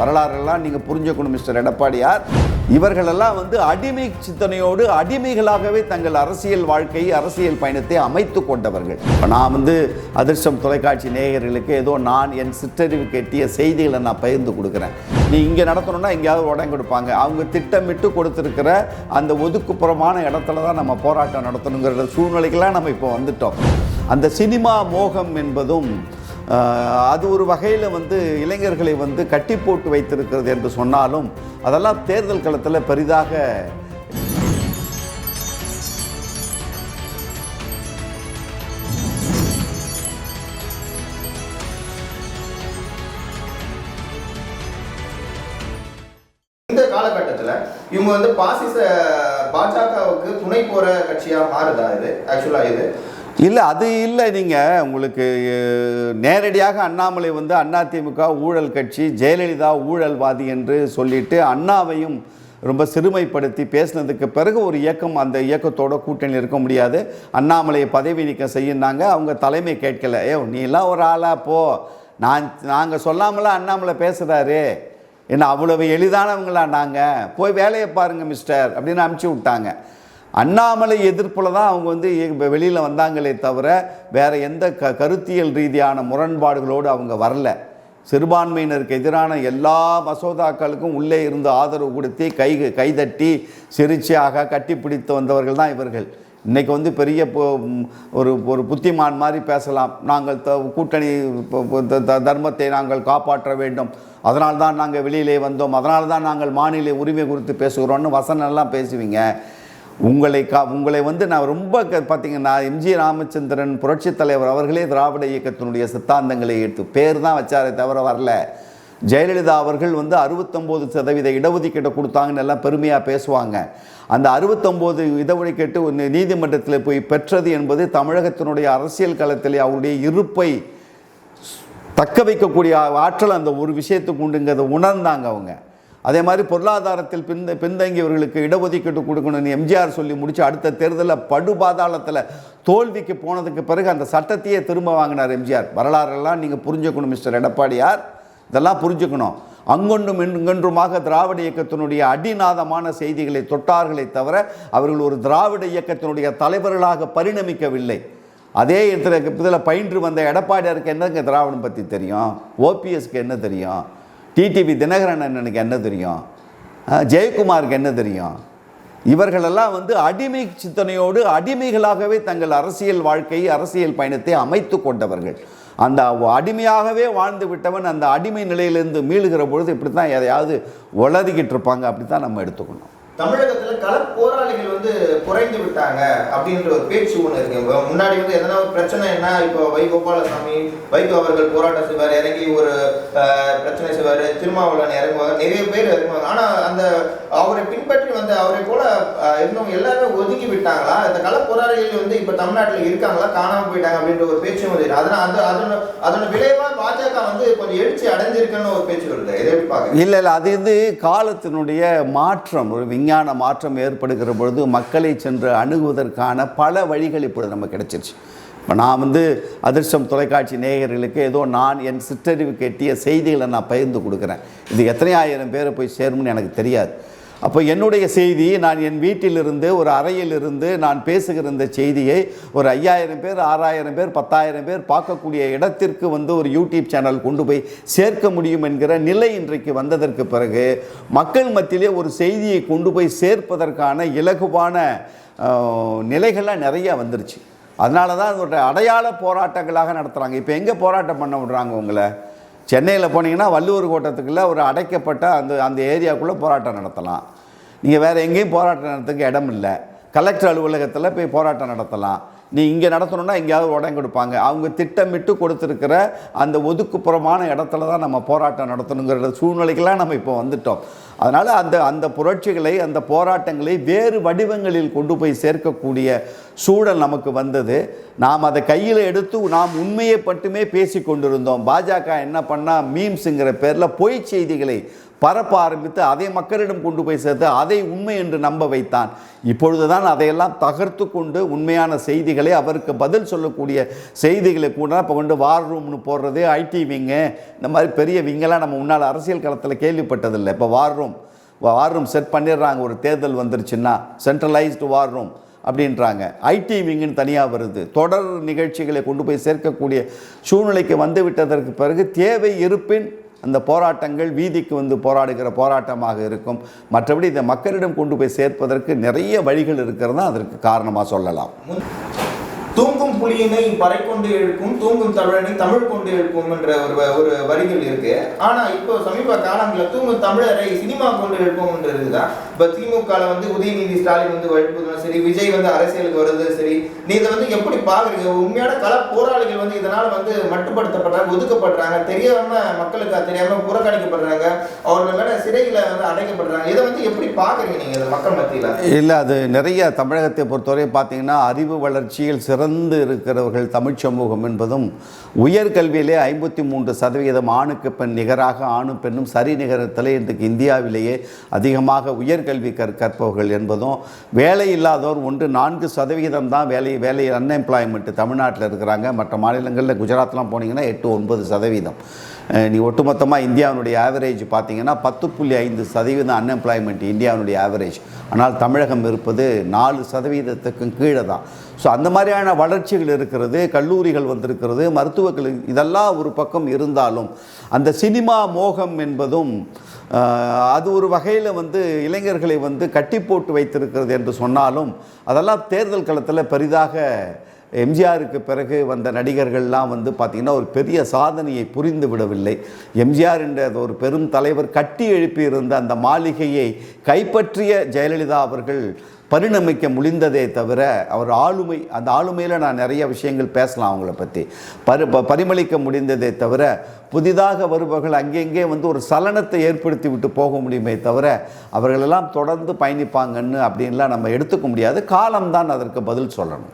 வரலாறெல்லாம் நீங்கள் புரிஞ்சுக்கணும் மிஸ்டர் எடப்பாடியார். இவர்களெல்லாம் வந்து அடிமை சிந்தனையோடு அடிமைகளாகவே தங்கள் அரசியல் வாழ்க்கை அரசியல் பயணத்தை அமைத்து கொண்டவர்கள். இப்போ நான் வந்து அதிர்ஷ்டம் தொலைக்காட்சி நேயர்களுக்கு ஏதோ நான் என் சிற்றறிவுக்கு எட்டிய செய்திகளை நான் பகிர்ந்து கொடுக்குறேன். நீ இங்கே நடத்தணும்னா எங்கேயாவது உடம்பு கொடுப்பாங்க. அவங்க திட்டமிட்டு கொடுத்துருக்கிற அந்த ஒதுக்குப்புறமான இடத்துல தான் நம்ம போராட்டம் நடத்தணுங்கிற சூழ்நிலைக்கெல்லாம் நம்ம இப்போ வந்துட்டோம். அந்த சினிமா மோகம் என்பதும் அது ஒரு வகையில் வந்து இளைஞர்களை வந்து கட்டி போட்டு வைத்திருக்கிறது என்று சொன்னாலும் அதெல்லாம் தேர்தல் களத்தில் பெரிதாக இந்த காலகட்டத்தில் இவங்க வந்து பாசிச பாஜகவுக்கு துணை போற கட்சியா மாறுதா இது? ஆக்சுவலா இது? இல்லை அது இல்லை நீங்கள் உங்களுக்கு நேரடியாக அண்ணாமலை வந்து அதிமுக ஊழல் கட்சி ஜெயலலிதா ஊழல்வாதி என்று சொல்லிட்டு அண்ணாவையும் ரொம்ப சிறுமைப்படுத்தி பேசினதுக்கு பிறகு ஒரு இயக்கம் அந்த இயக்கத்தோட கூட்டணி இருக்க முடியாது. அண்ணாமலையை பதவி நீக்கம் செய்யினாங்க அவங்க தலைமை கேட்கல. ஏ நீ எல்லாம் ஒரு ஆளா போ. நான் நாங்கள் சொல்லாமலாம் அண்ணாமலை பேசுகிறாரு என்ன அவ்வளவு எளிதானவங்களா நாங்கள் போய் வேலையை பாருங்கள் மிஸ்டர். அப்படின்னு அனுப்பிச்சி விட்டாங்க. அண்ணாமலை எதிர்ப்பில் தான் அவங்க வந்து வெளியில் வந்தாங்களே தவிர வேறு எந்த க கருத்தியல் ரீதியான முரண்பாடுகளோடு அவங்க வரல. சிறுபான்மையினருக்கு எதிரான எல்லா மசோதாக்களுக்கும் உள்ளே இருந்து ஆதரவு கொடுத்து கை கைதட்டி சிரிச்சியாக கட்டிப்பிடித்து வந்தவர்கள் தான் இவர்கள். இன்றைக்கி வந்து பெரிய பொ- ஒரு ஒரு புத்திமான் மாதிரி பேசலாம். நாங்கள் த கூட்டணி த- தர்மத்தை நாங்கள் காப்பாற்ற வேண்டும். அதனால் தான் நாங்கள் வெளியிலே வந்தோம். அதனால் தான் நாங்கள் மாநில உரிமை குறித்து பேசுகிறோம்னு வசனம் எல்லாம் பேசுவீங்க. உங்களை கா உங்களை வந்து நான் ரொம்ப க- பார்த்தீங்கன்னா எம்ஜி ராமச்சந்திரன் புரட்சித் தலைவர் அவர்களே திராவிட இயக்கத்தினுடைய சித்தாந்தங்களை எடுத்து பேர் தான் வச்சாரே தவிர வரல. ஜெயலலிதா அவர்கள் வந்து அறுபத்தொம்போது சதவீத இடஒதுக்கீட்டை கொடுத்தாங்கன்னு எல்லாம் பெருமையாக பேசுவாங்க. அந்த அறுபத்தொம்போது இடஒதுக்கீட்டு நீதிமன்றத்தில் போய் பெற்றது என்பது தமிழகத்தினுடைய அரசியல் களத்தில் அவருடைய இருப்பை தக்க வைக்கக்கூடிய ஆற்றல் அந்த ஒரு விஷயத்துக்கு உண்டுங்கிறத உணர்ந்தாங்க அவங்க. அதே மாதிரி பொருளாதாரத்தில் பிந்த பின்தங்கியவர்களுக்கு இடஒதுக்கீடு கொடுக்கணும்னு எம்ஜிஆர் சொல்லி முடிச்சு அடுத்த தேர்தலில் படுபாதாளத்தில் தோல்விக்கு போனதுக்கு பிறகு அந்த சட்டத்தையே திரும்ப வாங்கினார் எம்ஜிஆர். வரலாறெல்லாம் நீங்கள் புரிஞ்சுக்கணும் மிஸ்டர் எடப்பாடியார். இதெல்லாம் புரிஞ்சுக்கணும். அங்கொன்றும் இங்கொன்றுமாக திராவிட இயக்கத்தினுடைய அடிநாதமான செய்திகளை தொட்டார்களே தவிர அவர்கள் ஒரு திராவிட இயக்கத்தினுடைய தலைவர்களாக பரிணமிக்கவில்லை. அதே இடத்துல இதில் பயின்று வந்த எடப்பாடியாருக்கு என்னங்க திராவிடம் பற்றி தெரியும்? ஓபிஎஸ்க்கு என்ன தெரியும்? டிடிவி தினகரன் அண்ணனுக்கு என்ன தெரியும்? ஜெயக்குமாருக்கு என்ன தெரியும்? இவர்களெல்லாம் வந்து அடிமை சிந்தனையோடு அடிமைகளாகவே தங்கள் அரசியல் வாழ்க்கை அரசியல் பயணத்தை அமைத்து கொண்டவர்கள். அந்த அடிமையாகவே வாழ்ந்து விட்டவன் அந்த அடிமை நிலையிலிருந்து மீளுகிற பொழுது இப்படி தான் எதையாவது உளறிக்கிட்டு இருப்பாங்க. அப்படி தான் நம்ம எடுத்துக்கணும். தமிழகத்தில் கள போராளிகள் வந்து குறைந்து விட்டாங்க அப்படின்ற ஒரு பேச்சு ஒன்று இருக்கு. முன்னாடி வந்து எதனா ஒரு பிரச்சனை என்ன? இப்போ வை கோபாலசாமி வைகோ அவர்கள் போராட்டம் செய்வார் இறங்கி ஒரு பிரச்சனை செய்வார் திருமாவளவன் இறங்குவாங்க நிறைய பேர் இறங்குவாங்க. ஆனால் அந்த அவரை பின்பற்றி வந்த அவரை போல இருந்தவங்க எல்லாருமே ஒதுக்கி விட்டாங்களா? இந்த கள போராளிகள் வந்து இப்போ தமிழ்நாட்டில் இருக்காங்களா? காணாமல் போயிட்டாங்க அப்படின்ற ஒரு பேச்சும் வருது அதனால் அந்த அதோட அதோட விளைவாக பாஜக வந்து கொஞ்சம் எழுச்சி அடைஞ்சிருக்குன்னு ஒரு பேச்சு வருது. இதை எப்படி இல்லை இல்லை அது வந்து காலத்தினுடைய மாற்றம். ஒரு விஞ்ஞான மாற்றம் ஏற்படுகிற பொழுது மக்களை சென்று அணுகுவதற்கான பல வழிகள் இப்பொழுது நமக்கு கிடைச்சிருச்சு. இப்போ நான் வந்து அதிர்ஷ்டம் தொலைக்காட்சி நேயர்களுக்கு ஏதோ நான் என் சிற்றறிவுக்கு எட்டிய செய்திகளை நான் பகிர்ந்து கொடுக்குறேன். இது எத்தனை ஆயிரம் பேரை போய் சேரும்னு எனக்கு தெரியாது. அப்போ என்னுடைய செய்தி நான் என் வீட்டிலிருந்து ஒரு அறையிலிருந்து நான் பேசுகிற இந்த செய்தியை ஒரு ஐயாயிரம் பேர் ஆறாயிரம் பேர் பத்தாயிரம் பேர் பார்க்கக்கூடிய இடத்திற்கு வந்து ஒரு யூடியூப் சேனல் கொண்டு போய் சேர்க்க முடியும் என்கிற நிலை இன்றைக்கு வந்ததற்கு பிறகு மக்கள் மத்தியிலே ஒரு செய்தியை கொண்டு போய் சேர்ப்பதற்கான இலகுவான நிலைகள்லாம் நிறையா வந்துருச்சு. அதனால தான் அதோட அடையாள போராட்டங்களாக நடத்துகிறாங்க இப்போ எங்கே போராட்டம் பண்ண விடுறாங்க உங்களை? சென்னையில் போனீங்கன்னா வள்ளுவர் கோட்டத்துக்குள்ளே ஒரு அடைக்கப்பட்ட அந்த அந்த ஏரியாக்குள்ளே போராட்டம் நடத்தலாம். நீங்கள் வேறு எங்கேயும் போராட்டம் நடத்துக்கு இடம் இல்லை கலெக்டர் அலுவலகத்தில் போய் போராட்டம் நடத்தலாம். நீ இங்கே நடத்தணும்னா எங்கேயாவது உடம்பு கொடுப்பாங்க. அவங்க திட்டமிட்டு கொடுத்துருக்கிற அந்த ஒதுக்குப்புறமான இடத்துல தான் நம்ம போராட்டம் நடத்தணுங்கிற சூழ்நிலைக்கெல்லாம் நம்ம இப்போ வந்துட்டோம். அதனால் அந்த அந்த புரட்சிகளை அந்த போராட்டங்களை வேறு வடிவங்களில் கொண்டு போய் சேர்க்கக்கூடிய சூழல் நமக்கு வந்தது. நாம் அதை கையில் எடுத்து நாம் உண்மையை மட்டுமே பேசி கொண்டிருந்தோம். பாஜக என்ன பண்ணால் மீம்ஸுங்கிற பேரில் பொய் செய்திகளை பரப்ப ஆரம்பித்து அதை மக்களிடம் கொண்டு போய் சேர்த்து அதை உண்மை என்று நம்ப வைத்தான். இப்பொழுதுதான் அதையெல்லாம் தகர்த்து கொண்டு உண்மையான செய்திகளை அவருக்கு பதில் சொல்லக்கூடிய செய்திகளை கூட இப்போ கொண்டு வார் ரூம்னு போடுறது ஐடி விங்கு இந்த மாதிரி பெரிய விங்கெல்லாம் நம்ம முன்னால் அரசியல் களத்தில் கேள்விப்பட்டதில்லை. இப்போ war room war room set பண்ணிடுறாங்க. ஒரு தேர்தல் வந்துருச்சுன்னா சென்ட்ரலைஸ்டு வார் ரூம் அப்படின்றாங்க. ஐடி விங்குன்னு தனியாக வருது. தொடர் நிகழ்ச்சிகளை கொண்டு போய் சேர்க்கக்கூடிய சூழ்நிலைக்கு வந்து விட்டதற்கு பிறகு தேவை இருப்பின் அந்த போராட்டங்கள் வீதிக்கு வந்து போராடுகிற போராட்டமாக இருக்கும். மற்றபடி இதை மக்களிடம் கொண்டு போய் சேர்ப்பதற்கு நிறைய வழிகள் இருக்கிறது தான் அதற்கு காரணமாக சொல்லலாம். தூங்கும் புலியினை பறை கொண்டு இழுக்கும் தூங்கும் தமிழனை தமிழ் கொண்டு இழுக்கும் என்ற ஒரு வ- ஒரு வரிகள் இருக்கு. ஆனா இப்போ சமீப காலங்களில் தூங்கும் தமிழரை சினிமா கொண்டு இழுக்கும் என்று இப்போ இப்ப திமுக வந்து உதயநிதி ஸ்டாலின் வந்து வழிபடுவதும் சரி விஜய் வந்து அரசியலுக்கு வருது சரி நீ இதை வந்து எப்படி பாக்குறீங்க? உண்மையான கள போராளிகள் வந்து இதனால வந்து மட்டுப்படுத்தப்படுறாங்க ஒதுக்கப்படுறாங்க தெரியாம மக்களுக்கு தெரியாம புறக்கணிக்கப்படுறாங்க அவர்கள் மேல சிறையில வந்து அடைக்கப்படுறாங்க. இதை வந்து எப்படி பாக்குறீங்க நீங்க இதை மக்கள் மத்தியில? இல்லை அது நிறைய தமிழகத்தை பொறுத்தவரை பார்த்தீங்கன்னா அறிவு வளர்ச்சியில் சிறந்து இருக்கிறவர்கள் தமிழ் சமூகம் என்பதும் உயர்கல்வியிலே ஐம்பத்தி மூன்று சதவீதம் ஆணுக்கு பெண் நிகராக ஆணும் பெண்ணும் சரி நிகரத்தில் இன்றைக்கு இந்தியாவிலேயே அதிகமாக உயர்கல்வி கற்பவர்கள் என்பதும் வேலை இல்லாதோர் ஒன்று நான்கு சதவீதம் தான் வேலை வேலை அன்எம்ப்ளாய்மெண்ட் தமிழ்நாட்டில் இருக்கிறாங்க. மற்ற மாநிலங்களில் குஜராத்லாம் போனீங்கன்னா எட்டு ஒன்பது சதவீதம். நீ ஒட்டுமொத்தமாக இந்தியாவினுடைய ஆவரேஜ் பார்த்தீங்கன்னா பத்து புள்ளி ஐந்து சதவீதம் அன்எம்ப்ளாய்மெண்ட் இந்தியாவினுடைய ஆவரேஜ் ஆனால் தமிழகம் இருப்பது நாலு சதவீதத்துக்கும் கீழே தான் ஸோ அந்த மாதிரியான வளர்ச்சிகள் இருக்கிறது கல்லூரிகள் வந்திருக்கிறது மருத்துவக் இதெல்லாம் ஒரு பக்கம் இருந்தாலும் அந்த சினிமா மோகம் என்பதும் அது ஒரு வகையில் வந்து இளைஞர்களை வந்து கட்டி போட்டு வைத்திருக்கிறது என்று சொன்னாலும் அதெல்லாம் தேர்தல் களத்தில் பெரிதாக எம்ஜிஆருக்கு பிறகு வந்த நடிகர்கள்லாம் வந்து பார்த்திங்கன்னா ஒரு பெரிய சாதனையை புரிந்து விடவில்லை. எம்ஜிஆர் என்ற ஒரு பெரும் தலைவர் கட்டி எழுப்பியிருந்த அந்த மாளிகையை கைப்பற்றிய ஜெயலலிதா அவர்கள் பரிணமிக்க முடிந்ததே தவிர அவர் ஆளுமை அந்த ஆளுமையில் நான் நிறைய விஷயங்கள் பேசலாம் அவங்கள பற்றி பரி ப- பரிமளிக்க முடிந்ததே தவிர புதிதாக வருபவர்கள் அங்கெங்கே வந்து ஒரு சலனத்தை ஏற்படுத்தி விட்டு போக முடியுமே தவிர அவர்களெல்லாம் தொடர்ந்து பயணிப்பாங்கன்னு அப்படின்லாம் நம்ம எடுத்துக்க முடியாது. காலம்தான் அதற்கு பதில் சொல்லணும்.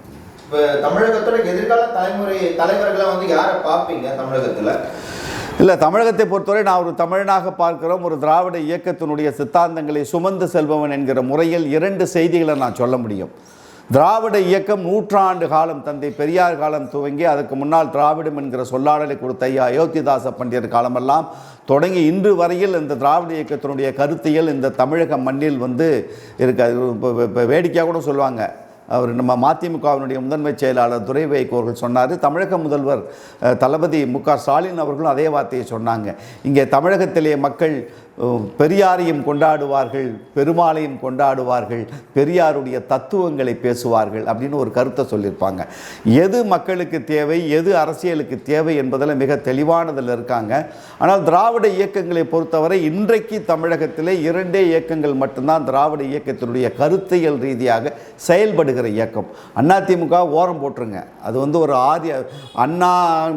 இப்போ தமிழகத்தோட எதிர்கால தலைமுறை தலைவர்களை வந்து யாரை பார்ப்பீங்க தமிழகத்தில்? இல்லை தமிழகத்தை பொறுத்தவரை நான் ஒரு தமிழனாக பார்க்கிறோம். ஒரு திராவிட இயக்கத்தினுடைய சித்தாந்தங்களை சுமந்து செல்பவன் என்கிற முறையில் இரண்டு செய்திகளை நான் சொல்ல முடியும். திராவிட இயக்கம் நூற்றாண்டு காலம் தந்தை பெரியார் காலம் துவங்கி அதுக்கு முன்னால் திராவிடம் என்கிற சொல்லாடலை கொடுத்த ஐயா அயோத்திதாச பண்டிதர் காலமெல்லாம் தொடங்கி இன்று வரையில் இந்த திராவிட இயக்கத்தினுடைய கருத்தியல் இந்த தமிழக மண்ணில் வந்து இருக்க வேடிக்கையாக கூட சொல்லுவாங்க. அவர் நம்ம மதிமுகவினுடைய முதன்மை செயலாளர் துரை வைகோ அவர்கள் சொன்னார். தமிழக முதல்வர் தளபதி மு க ஸ்டாலின் அவர்களும் அதே வார்த்தையை சொன்னாங்க. இங்கே தமிழகத்திலே மக்கள் பெரியாரையும் கொண்டாடுவார்கள் பெருமாளையும் கொண்டாடுவார்கள் பெரியாருடைய தத்துவங்களை பேசுவார்கள் அப்படின்னு ஒரு கருத்தை சொல்லியிருப்பாங்க. எது மக்களுக்கு தேவை எது அரசியலுக்கு தேவை என்பதில் மிக தெளிவானதில் இருக்காங்க. ஆனால் திராவிட இயக்கங்களை பொறுத்தவரை இன்றைக்கு தமிழகத்திலே இரண்டே இயக்கங்கள் மட்டும்தான் திராவிட இயக்கத்தினுடைய கருத்தியல் ரீதியாக செயல்படுகிற இயக்கம். அதிமுக ஓரம் போட்டுருங்க. அது வந்து ஒரு ஆரிய அண்ணா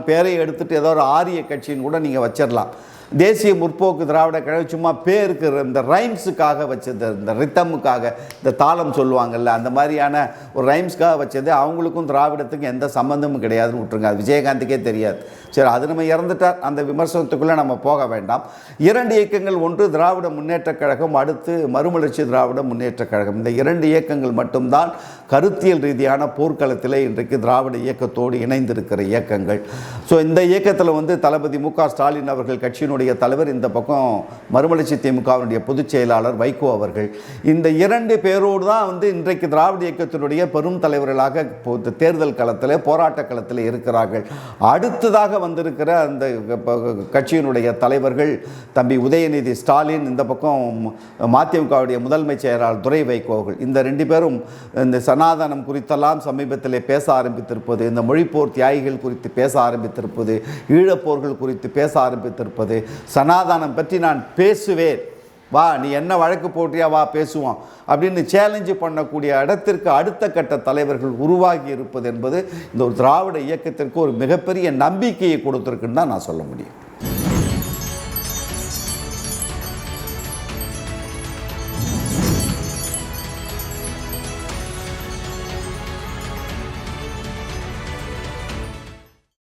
பேரை எடுத்துட்டு ஏதோ ஒரு ஆரிய கட்சின்னு கூட நீங்கள் வச்சிடலாம் தேசிய முற்போக்கு திராவிட கழகம் சும்மா பேருக்கு இந்த ரைம்ஸுக்காக வச்சது இந்த ரித்தமுக்காக இந்த தாளம் சொல்லுவாங்கல்ல அந்த மாதிரியான ஒரு ரைம்ஸ்க்காக வச்சது. அவங்களுக்கும் திராவிடத்துக்கும் எந்த சம்மந்தமும் கிடையாதுன்னு விட்டுருங்க. அது விஜயகாந்துக்கே தெரியாது. சரி அது நம்ம இறந்துட்டார். அந்த விமர்சனத்துக்குள்ளே நம்ம போக வேண்டாம். இரண்டு இயக்கங்கள் ஒன்று திராவிட முன்னேற்றக் கழகம் அடுத்து மறுமலர்ச்சி திராவிட முன்னேற்றக் கழகம். இந்த இரண்டு இயக்கங்கள் மட்டும்தான் கருத்தியல் ரீதியான போர்க்களத்தில் இன்றைக்கு திராவிட இயக்கத்தோடு இணைந்திருக்கிற இயக்கங்கள் ஸோ இந்த இயக்கத்தில் வந்து தளபதி மு ஸ்டாலின் அவர்கள் கட்சியினுடைய தலைவர் இந்த பக்கம் மறுமலர்ச்சி திமுகவினுடைய பொதுச் செயலாளர் வைகோ அவர்கள் இந்த இரண்டு பேரோடு தான் வந்து இன்றைக்கு திராவிட இயக்கத்தினுடைய பெரும் தலைவர்களாக தேர்தல் களத்தில் போராட்ட களத்தில் இருக்கிறார்கள் அடுத்ததாக வந்திருக்கிற அந்த கட்சியினுடைய தலைவர்கள் தம்பி உதயநிதி ஸ்டாலின் இந்த பக்கம் மதிமுகவுடைய முதன்மை செயலாளர் துரை வைகோகள் இந்த ரெண்டு பேரும் இந்த சனாதனம் குறித்தெல்லாம் சமீபத்தில் பேச ஆரம்பித்திருப்பது இந்த மொழிப்போர் தியாகிகள் குறித்து பேச ஆரம்பித்திருப்பது ஈழப்போர்கள் குறித்து பேச ஆரம்பித்திருப்பது சனாதனம் பற்றி நான் பேசுவேன். வா நீ என்ன வழக்கு போட்டியா வா பேசுவோம். அப்படின்னு சேலஞ்சு பண்ணக்கூடிய இடத்திற்கு அடுத்த கட்ட தலைவர்கள் உருவாகி இருப்பது என்பது இந்த ஒரு திராவிட இயக்கத்திற்கு ஒரு மிகப்பெரிய நம்பிக்கையை கொடுத்துருக்குன்னு தான் நான் சொல்ல முடியும்.